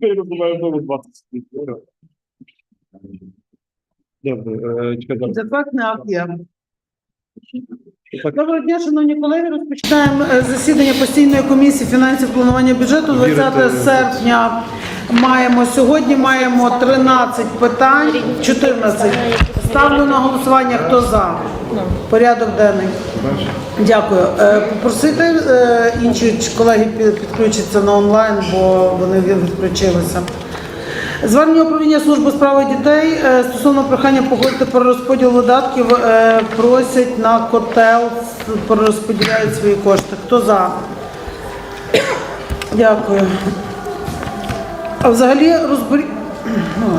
Тепер я називаю знову 20 євро. Добре, е, чекай, зараз. Так. Доброго дня, шановні колеги. Розпочинаємо е, засідання постійної комісії фінансів планування бюджету. 20 серпня маємо сьогодні. Маємо 13 питань, 14. Ставлю на голосування. Хто за? Порядок денний. Дякую. Е, Попросити е, інші колеги пі- підключитися на онлайн, бо вони відключилися. Звернення управління служби справи дітей е, стосовно прохання погодити перерозподіл видатків е, просять на котел, перерозподіляють свої кошти. Хто за? Дякую. А взагалі розбері... Ну.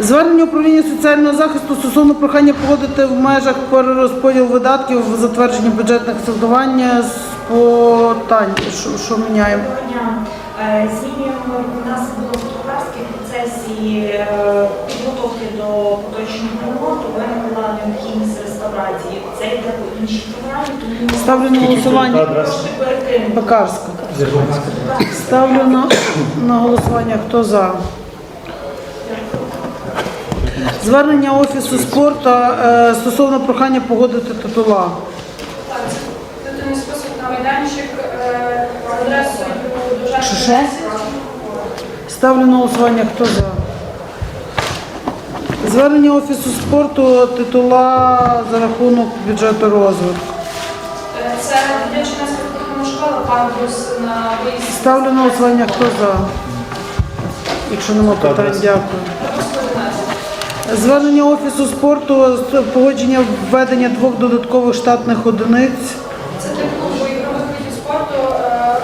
Звернення управління соціального захисту стосовно прохання погодити в межах перерозподіл видатків в затвердженні бюджетних асигнування з питань. Що, що міняємо? Доброго дня. Е, Змінюємо у нас було в фотографській процесі е, підготовки до поточного ремонту. Виникла необхідність реставрації. Це йде по іншій програмі, тому Ставлю на голосування. перекинути. Бакарська. Ставлю на, на голосування. Хто за? Звернення Офісу спорту е, стосовно прохання погодити титула. Титульний спосіб на майданчик е, адресою Що, що? Ставлю на голосування. Хто за? Звернення Офісу спорту титула за рахунок бюджету розвитку. Е, Це дитяча названа школа, пандус на виїзд. Ставлю на голосування. Хто за? Якщо нема питань, дякую. Звернення Офісу спорту з погодження введення двох додаткових штатних одиниць. Це для клубу ігрових видів спорту, е,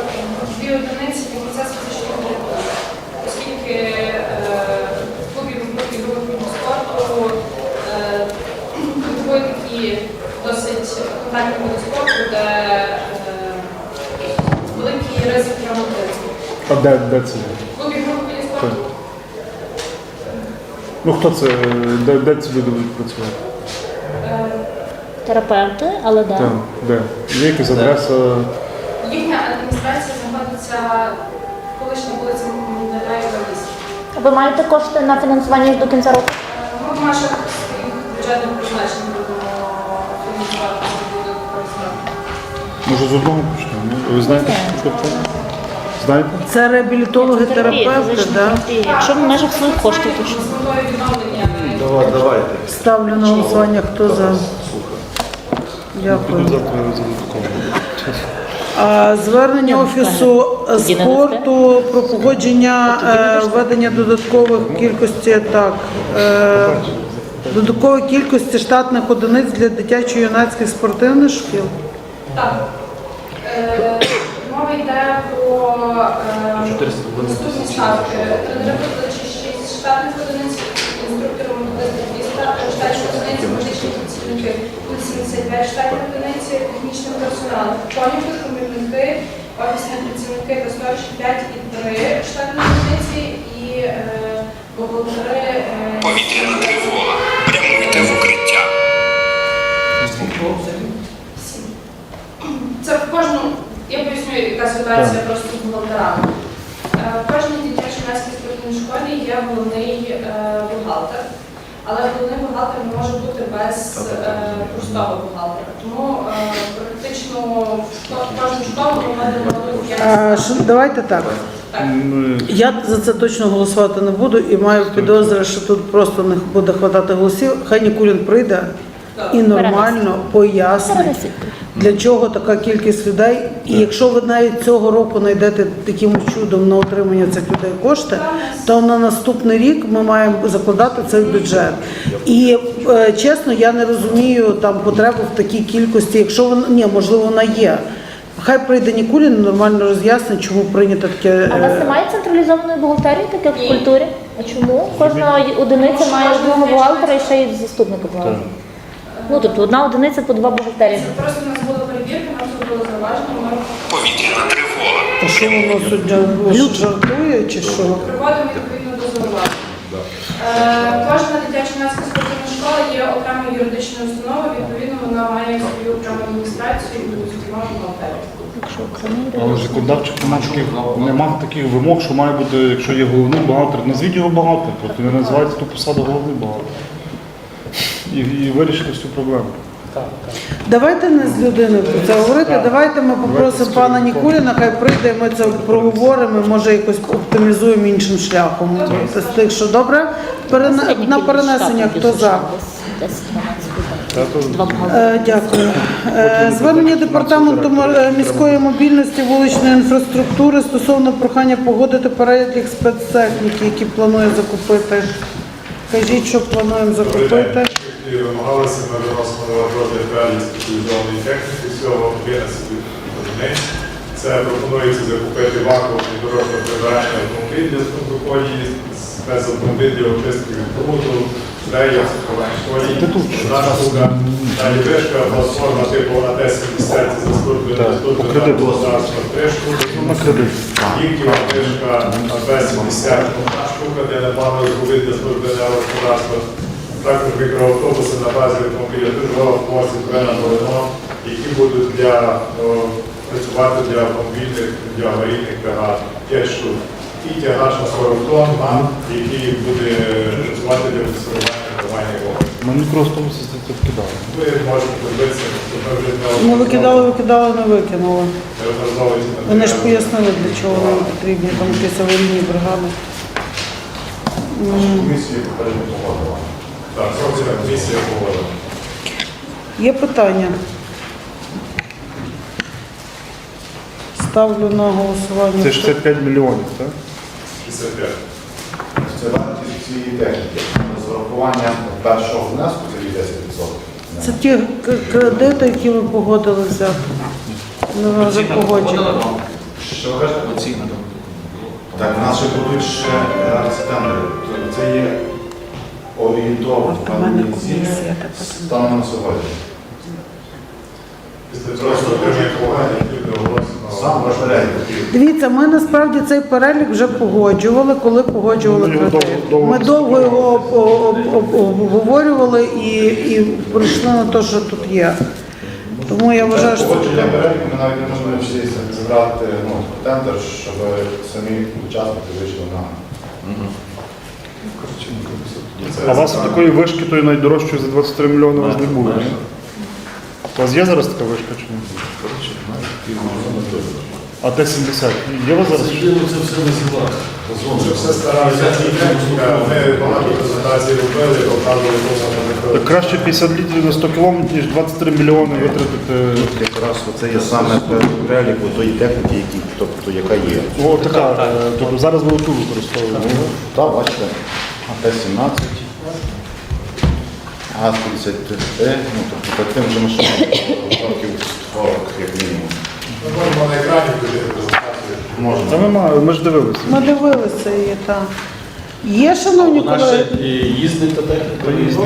дві одиниці для процес фізичної культури. Оскільки е, в клубі ігрових видів спорту е, культивують такі досить контактні види спорту, де е, великий ризик травматизму. А де, де це клубі ігрових видів спорту Ну хто це? Де, де ці люди будуть працювати? е, Терапевти, але да. Там, де? Є якась адреса? Їхня адміністрація знаходиться колишня вулиця Мundeleєва 8. Ви маєте кошти на фінансування до кінця року? Ми в своїх бюджетних призначень будемо фінансувати. Може з одного почнемо? Ви знаєте, що це? Знаєте? Це реабілітологи, терапевти, да? Якщо в межах своїх коштів, то що? Відновлення Давай, давайте. Ставлю на голосування. Хто за? Дякую. А, Звернення Офісу спорту про погодження е, введення додаткових кількості так. е, Додаткової кількості штатних одиниць для дитячо-юнацьких спортивних шкіл. Так. Е, Мова йде про е, наступні ставки. Терапевтичі 6 штатних одиниць, інструктором методист 200 штатних одиниць, медичні працівники 75 штатних одиниць, технічний персонал, коніки, комірники, офісні працівники та 105 і 3 штатні одиниці і е, бухгалтери. е, Повітряна тривога. Прямуйте в укриття. Це в кожну, я поясню, яка ситуація просто з бухгалтерами. Е, В кожній дитячій юнацькій спортивній школі є головний е, бухгалтер, але головний бухгалтер не може бути без е, простого бухгалтера. Тому е, практично в кожну школу ми вводимо А, Давайте так. Я за це точно голосувати не буду і маю підозри, що тут просто не буде хватати голосів. Хай Нікулін прийде і нормально пояснить. Для чого така кількість людей. І якщо ви навіть цього року знайдете таким чудом на отримання цих людей кошти, то на наступний рік ми маємо закладати це в бюджет. І е, чесно, я не розумію там потребу в такій кількості. Якщо вона ні, можливо, вона є. Хай прийде Нікулін, нормально роз'яснить, чому прийнято таке. А у вас е, немає централізованої бухгалтерії, так як в культурі? А чому? Кожна одиниця має одного бухгалтера і ще й заступника бухгалтера. Ну, тобто одна одиниця по два бухгалтерії. Це просто у нас була перевірка, у нас тут було зауваження, ми Повітряна тривога. А що воно суддя жартує чи що? Приводимо відповідно до зауважень. Е, Кожна дитяча юнацька спортивна школа є окремою юридичною установою, відповідно вона має свою окрему адміністрацію і зокрема бухгалтерію. Якщо окремий Але законодавчих немає таких, немає таких вимог, що має бути, якщо є головний бухгалтер, назвіть його бухгалтер, просто не називайте ту посаду головний бухгалтер. І, і вирішити всю проблему. Давайте не з людиною про це говорити. Давайте ми попросимо пана Нікуліна, хай прийде, ми це проговоримо, може якось оптимізуємо іншим шляхом. З тих, що добре, Перена- на перенесення хто за? десь 10-12 Та то- Два бухгалтери. Е, Дякую. Е, Звернення департаменту е, міської мобільності вуличної інфраструктури стосовно прохання погодити перелік спецтехніки, які планує закупити. Кажіть, що плануємо закупити. І вимагалися на розгляд перелік спеціалізованої техніки всього 11 одиниць. Це пропонується закупити вакуумний дорожньо прибирання автомобіль для спокої, спецавтомобіль для очистки від бруду, реєр, сховань школі, заслуга, далі вишка, платформа типу АТ-70 за служби Так, служби по кредиту. господарства, три штуки. На кредит. Ліктіва книжка АБ-70, штука, де напевно зробити для служби господарства. Також мікроавтобуси на базі автомобіля Держава, Морці, Брена, Волино, які будуть для, о, працювати для автомобільних, для аварійних бригад. 5 штук. І тягач на 40 тонн, який буде працювати для фіксування тривання вогню. Ми мікроавтобуси це це вкидали. Ви можете подивитися, що ми вже Ми викидали, викидали, не викинули. неодноразово ці Вони ж матеріали. пояснили, для чого нам потрібні там якісь аварійні бригади. Комісія попередньо погодила. Так, сьогодні комісія погодила. Є питання? Ставлю на голосування. Це 65 мільйонів, так? 55. Це вартість цієї техніки. З урахуванням першого внеску це 10%. Це ті к- кредити, які ви погодили взяти. Ми вже погоджені. Що ви кажете? Оцінка. Так, в нас ще будуть ще зараз тендери. Тобто Це є у ціни станом на сьогодні. Дивіться, ми насправді цей перелік вже погоджували, коли погоджували кредит. довго Ми довго його об- об- об- обговорювали і, і прийшли на те, що тут є. Тому я вважаю, що Погодження переліку ми навіть не можемо всі зібрати ну, тендер, щоб самі учасники вийшли на А у вас такої вишки, тої найдорожчої за 23 мільйони у вас не було, ні? У вас є зараз така вишка чи ні? А Т-70? Є у вас зараз? Це все стара техніка. Ми багато презентацій робили, показували, кому Так краще 50 літрів на 100 кілометрів, ніж 23 мільйони витратити. Якраз це є саме перелік тої техніки, які, тобто, яка є. О, така, е, тобто зараз ви оту використовуєте. Так, бачите, АТ-17, ГАЗ-53, ну, тобто таким же машинам років 40, як мінімум. Ми можемо на екрані презентацію. Можна. Та ми, ма- ми ж дивилися. ми дивилися її так. Є, шановні колеги? їздить та техніка їздить.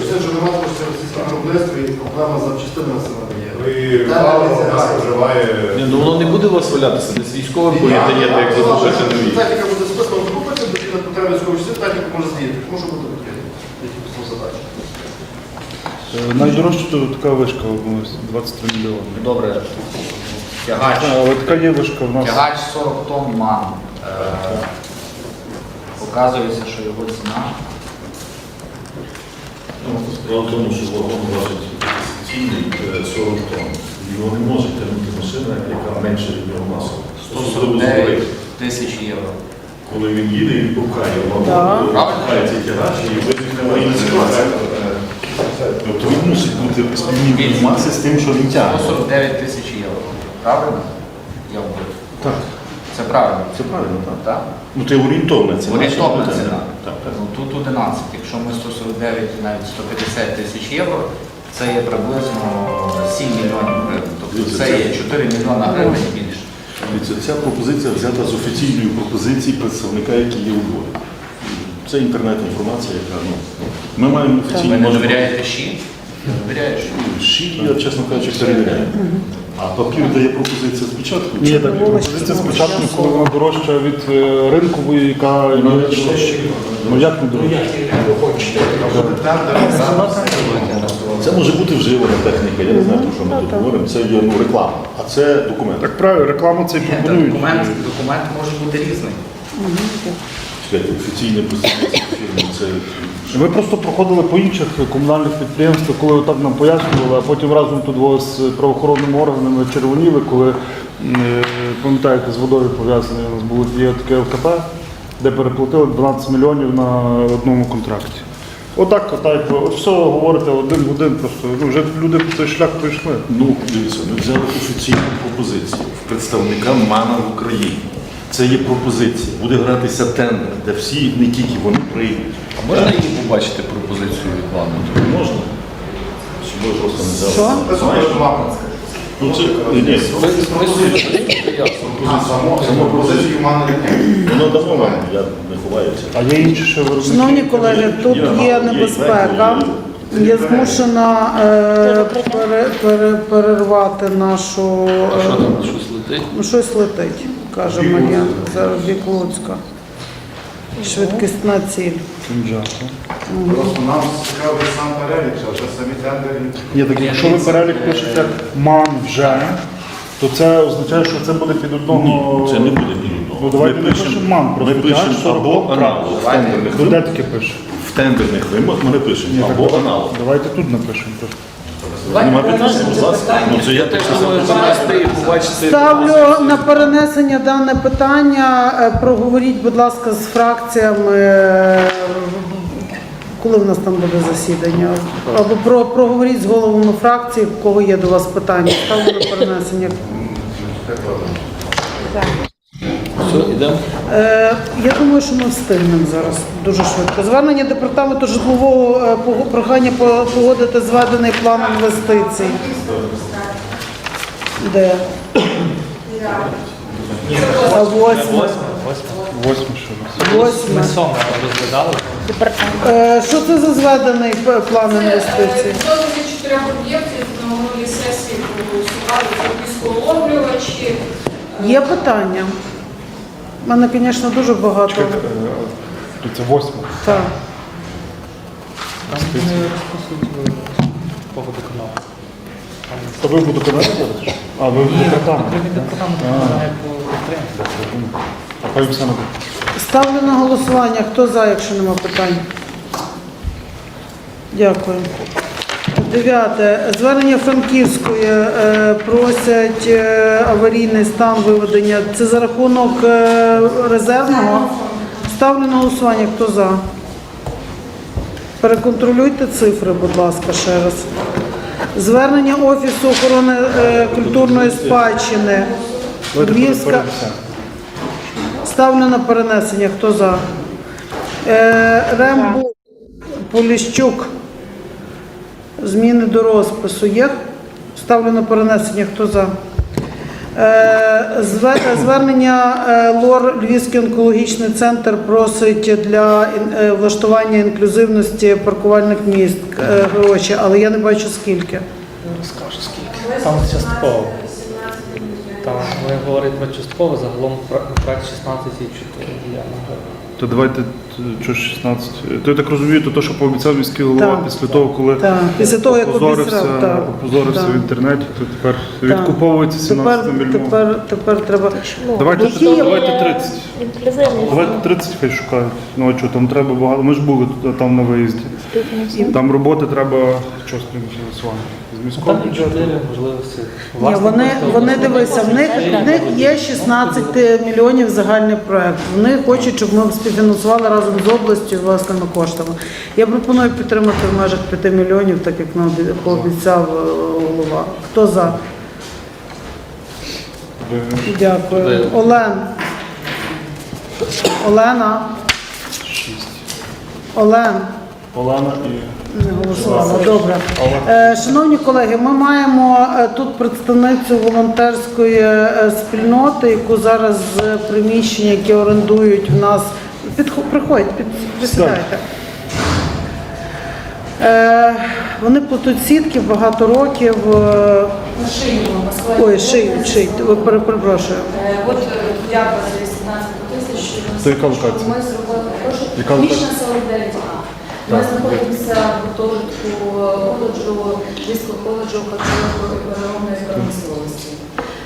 Все, що немає, це російське виробництво і проблема з запчастинами саме є. І Павло у нас Ні, ну воно не буде у вас валятися, десь військовим поїдете, як закупити нові. Техніка буде списана, закупити, до потреби військової частини, техніку може бути писав задачі. Е, Найдорожча то така вишка ну, 23 мільйони. Добре. Тягач. Але така є вишка в нас. Тягач 40 тонн ман. Е, Показується, що його ціна. Справа в тому, що вагон важить цінний 40 тонн. Його не може тягнути машина, яка менше від нього масу. 149 тисяч євро. Коли він їде, він пукає Так. вагон, пукає цей тягач і виникне аварійна ситуація. Тобто він мусить бути спільній маси з тим, що він тягне. 149 тисяч євро. Правильно? Я вбив. Так, Це правильно. це правильно, так. Так? Ну це орієнтовна ціна. Орієнтовна ціна. Так, так. Ну, тут 11. Якщо ми 149, навіть 150 тисяч євро, це є приблизно 7 мільйонів гривень. Тобто це є 4 мільйона гривень Ця пропозиція взята з офіційної пропозиції представника, який є у Львові. Це інтернетна інформація, яка ну, ми маємо офіційні Ви не довіряєте ЩІ? Не довіряєш? Ші, я, чесно кажучи, перевіряю. А папір дає пропозиція спочатку. Ні, так пропозиція спочатку, коли вона дорожча від е, ринкової, яка. Ну як не дорожча? Тендер, Це може бути вживана техніка, я не знаю, про що ми тут говоримо. Це є ну, реклама, а це документ. Так правильно, рекламу це і пропонують. Документ, документ може бути різний. Чекайте, офіційне представництво фірми це. Ми просто проходили по інших комунальних підприємствах, коли отак нам пояснювали, а потім разом тут з правоохоронними органами червоніли, коли е, пам'ятаєте, з водою пов'язані у нас було є таке ЛКП, де переплатили 12 мільйонів на одному контракті. Отак, ви от все говорите один в один, просто ну, вже люди по той шлях пройшли. Ну, дивіться, ми взяли офіційну пропозицію в представника МАНа в Україні. Це є пропозиція. Буде гратися тендер, де всі, не тільки вони прийдуть. А можна її побачити пропозицію від плану? Можна? Чи ви просто не взяли? Що? Ну, це, ні, ні, В мене немає. воно давно я не ховаюся. А є інші ще виробники. Шановні колеги, тут є небезпека. Я змушена е, пере- пере- перервати нашу. е, Що там, щось летить? Ну, щось летить, каже Мар'ян. Зараз бік Луцька. Швидкісна ціль. Просто нам цікавий сам перелік, а вже самі тендери. Ні, так якщо ви перелік пишете ман вже, то це означає, що це буде під одного. Ні, це не буде одного. Ну давайте Ми не пишемо- ман, Ми пишемо або аналог. В тендерних де вимогах, таке пише? в тендерних вимогах ми пишемо або аналог. Давайте тут напишемо. просто. Нема питань, будь ласка. Ну це я так. Ставлю на перенесення дане питання. Е, Проговоріть, будь ласка, з фракціями. е, Коли в нас там буде засідання? Або про, проговоріть з головами фракції, в кого є до вас питання. Ставлю на перенесення. Все, йдемо. Е, я думаю, що ми встигнемо зараз дуже швидко. Звернення департаменту житлового е, пого- прохання по- погодити зведений план інвестицій. Де? А восьме. Восьме раз. Восьме. Департамент. Е, Що це за зведений п- план інвестицій? З чотирьох об'єктів на минулій сесії проголосували за пісколовлювачі? Є питання? У мене, звісно, дуже багато. Чекайте, е, Це восьме. Так. То ви буду казати зараз? А, ви в департамент. А пані Оксана, Ставлю на голосування. Хто за, якщо нема питань? Дякую. Дев'яте. Звернення Франківської е, просять е, аварійний стан виведення. Це за рахунок е, резервного. Ставлю на голосування. Хто за? Переконтролюйте цифри, будь ласка, ще раз. Звернення Офісу охорони е, культурної спадщини. Львівська. Ставлю на перенесення. Хто за? Е, Рембу Поліщук. Зміни до розпису є? Ставлю на перенесення. Хто за? Е, Звернення е, ЛОР Львівський онкологічний центр просить для е, влаштування інклюзивності паркувальних місць е, гроші, але я не бачу скільки. Розкажу скільки. Там частково. Там ми говоримо про частково, загалом про- проект 16,4 мільйона гривень. То давайте т- що 16. То я так розумію, то, то що пообіцяв міський голова Так. після того, коли Так, після того, як опозорився, обіцяв, так. опозорився Так. в інтернеті, то тепер Так. відкуповується 17 Тепер, мільйонів. тепер, тепер треба. Давайте, Які є- давайте 30. Інклюзивність. Давайте 30 хай шукають. Ну а що, там треба багато. Ми ж були тут, там на виїзді. Там роботи треба що з фінансування? З міського Там бюджету? чотири можливості. Ні, Власне, вони, просто вони дивися, в них, в них є 16 мільйонів загальний проект. Вони хочуть, щоб ми співфінансували разом з областю власними коштами. Я пропоную підтримати в межах 5 мільйонів, так як нам обі- пообіцяв е, голова. Хто за? Дякую. Олен. Олена. Олен. Олена і Не голосувала. Добре. Е, Шановні колеги, ми маємо е, тут представницю волонтерської е, спільноти, яку зараз з приміщення, які орендують в нас. Підхо- Приходьте, під, присідайте. Е, Вони плетуть сітки багато років. е, На шиї Москва. Ой, шиють, шиють. Ви пере- перепрошую. Е, От е, дякую за 18 тисяч. що яка локація? Ми зробили прошу. Яка Міщна локація? 49А. Ми знаходимося в гуртожитку коледжу, Львівського коледжу харчової переробної промисловості.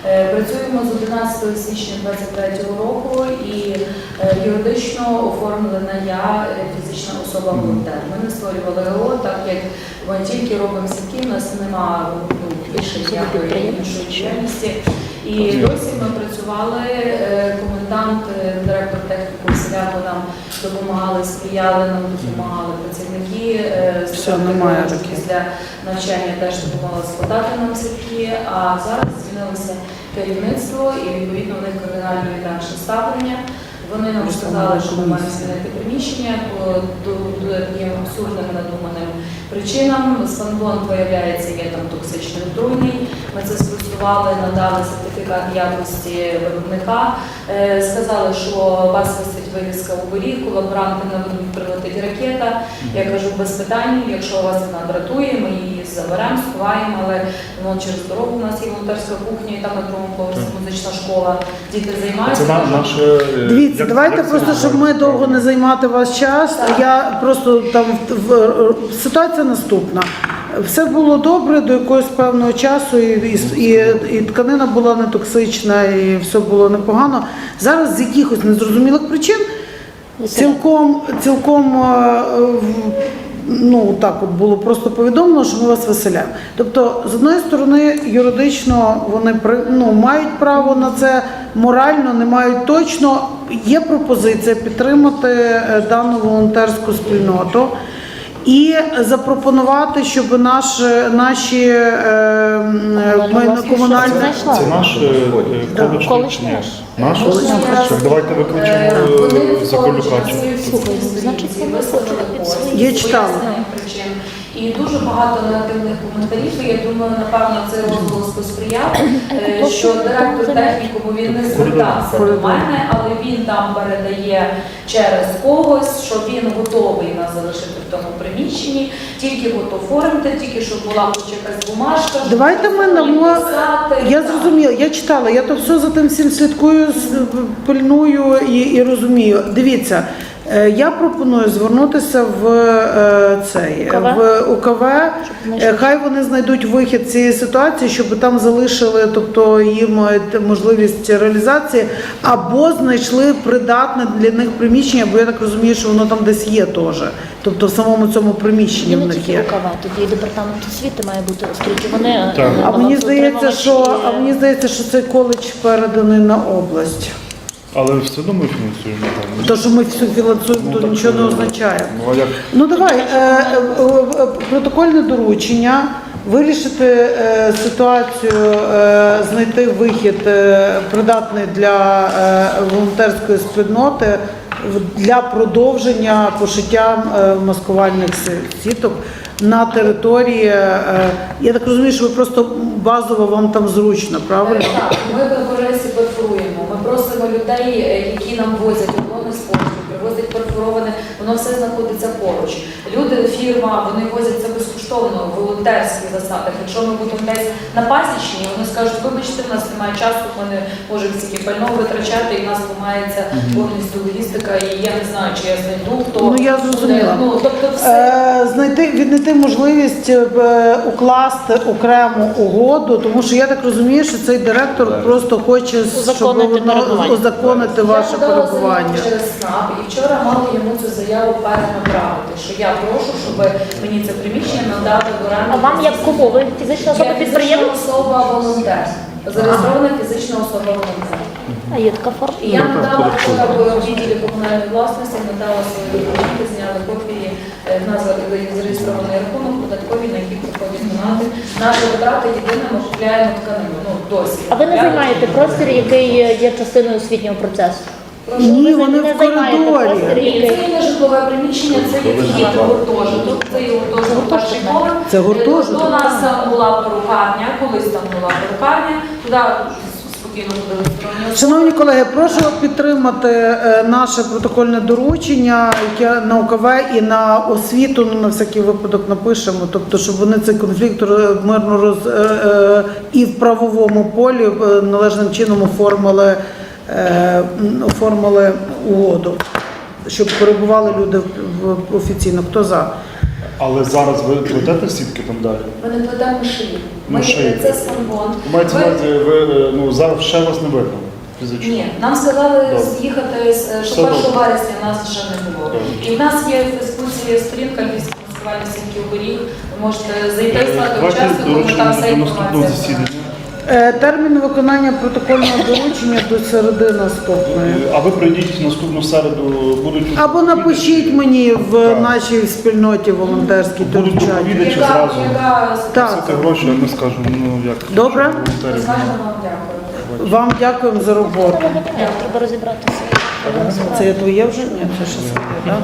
Е, Працюємо з 11 січня 2023 року і е, юридично оформлена я е, фізична особа волонтер. Ми не створювали ООО, так як ми тільки робимо сітки, у нас немає ну, більше ніякої іншої діяльності. І досі ми працювали, е, комендант, е, директор техніку селяни нам допомагали, сприяли нам, допомагали працівники. е, Все, немає Петрович. Після навчання теж допомагали складати нам сітки, а зараз змінилося керівництво і відповідно в них кардинально інакше ставлення. Вони нам сказали, що ми маємо змінити приміщення по таким абсурдним надуманим причинам. Спанбонд, виявляється, є там токсичний отруйний. Ми це спростували, надали сертифікат якості виробника. Е, Сказали, що вас висить вивіска у борі, колаборанти не будуть прилетить ракета. Я кажу, без питань, якщо вас вона дратує, ми її заберемо, сховаємо, але ну, через дорогу у нас є волонтерська кухня, і там на другому поверсі музична школа. Діти займаються. Це на, наше. е, Дивіться, як- давайте як просто, щоб ми довго не займати ваш час. Я просто там в, в- ситуація наступна. Все було добре до якогось певного часу, і, і, і, і тканина була не токсична, і все було непогано. Зараз з якихось незрозумілих причин цілком, цілком е, ну так от було просто повідомлено, що ми вас виселяємо. Тобто, з одної сторони, юридично вони ну, мають право на це, морально не мають точно. Є пропозиція підтримати е, дану волонтерську спільноту. І запропонувати, щоб наш, наші е, м, майно- комунальні. Це наш е, е, коледж коледж ні? наш. Наш? Так, давайте виключимо Е, е, Слухай, значить, це ми хочемо. Я читала. І дуже багато негативних коментарів. І Я думаю, напевно, це розголос посприяв, е, що директор технікуму він не звертався до мене, але він там передає через когось, що він готовий нас залишити в тому приміщенні, тільки от оформити, тільки щоб була хоч якась бумажка. Давайте ми намо. Я зрозуміла, я читала, я то все за тим всім слідкую, пильную і, і розумію. Дивіться, я пропоную звернутися в е, цей УКВ? в УКВ. Е, Хай вони знайдуть вихід цієї ситуації, щоб там залишили, тобто їм е, можливість реалізації, або знайшли придатне для них приміщення, бо я так розумію, що воно там десь є теж. Тобто в самому цьому приміщенні І в них є. УКВ, тоді і департамент освіти має бути, оскільки вони е, Так. А мені здається, що а мені здається, що цей коледж переданий на область. Але все одно ми фінансуємо. То, що ми всю фінансуємо, то так, нічого не е, означає. Ну а як? Ну давай е, е, е, протокольне доручення. Вирішити е, ситуацію, е, знайти вихід е, придатний для е, волонтерської спільноти в- для продовження пошиття е, маскувальних си- сіток на території. е, я так розумію, що ви просто базово вам там зручно, правильно? Е, Так, ми в Борисі перфоруємо. Ми просимо людей, е, які нам возять уклонний спосіб, привозять перфороване, воно все знаходиться поруч. Люди, фірма, вони возять це безкоштовно в волонтерських засадах. Якщо ми будемо десь на пасічні, вони скажуть, вибачте, в нас немає часу, ми не можемо стільки пального витрачати, і в нас ламається повністю логістика, і я не знаю, чи я знайду, хто Ну, я зрозуміла. Ну, тобто все. Е, знайти віднайти можливість е, укласти окрему угоду, тому що я так розумію, що цей директор просто хоче щоб Узаконити воно перебування. узаконити ваше я подала перебування. заяву через СНАП і вчора мала йому цю заяву перенаправити, що я прошу, щоб мені це приміщення надали в оренду. А вам як кому? Ви фізична особа Я фізична підприємець? особа волонтер. Зареєстрована фізична особа волонтер. А є така форма. І я надала вчора в відділі комунальної власності, надала свої документи, зняли копії е, в нас зареєстрований рахунок податковий, на який приходять донати. Наші витрати єдине ми купляємо тканину. Ну досі. А ви не Купляємо. займаєте простір, який є частиною освітнього процесу? Ні, вони не в займаєте Це є житлове приміщення, це є вхід в гуртожиток, це є гуртожиток перший поверх. Це гуртожиток, До нас була перукарня, колись там була перукарня, туди спокійно ходили сторонні. Шановні колеги, прошу підтримати е, наше протокольне доручення, яке на і на освіту, ну на всякий випадок напишемо, тобто, щоб вони цей конфлікт мирно роз е, е, і в правовому полі належним чином оформили, оформили угоду. Щоб перебували люди в- офіційно. Хто за? Але зараз ви плетете сітки там далі? Ми не плетемо шиї. Ми Ну, шиї. це спанбонд. Мається на Ви- увазі, ви е, ну, зараз ще вас не видно фізично? Ні, нам сказали Добре. з'їхати, з- що Все 1 добре. вересня нас вже не було. Добре. І в нас є в Фейсбуці сторінка Львівського фестивалю сітків горіх. Ви можете зайти, Е, стати Давайте учасником, там до наступного інформація. засідання. Е, Термін виконання протокольного доручення до середи наступної. Е, А ви прийдіть наступну середу, будуть Або напишіть мені в Так. нашій спільноті волонтерській будуть доповідачі зразу. Так. Гроші, а ми скажемо, ну як. Добре? Зважно вам дякую. Вам дякуємо за роботу. Треба розібратися. Це є твоє вже? Ні, це ще своє, так?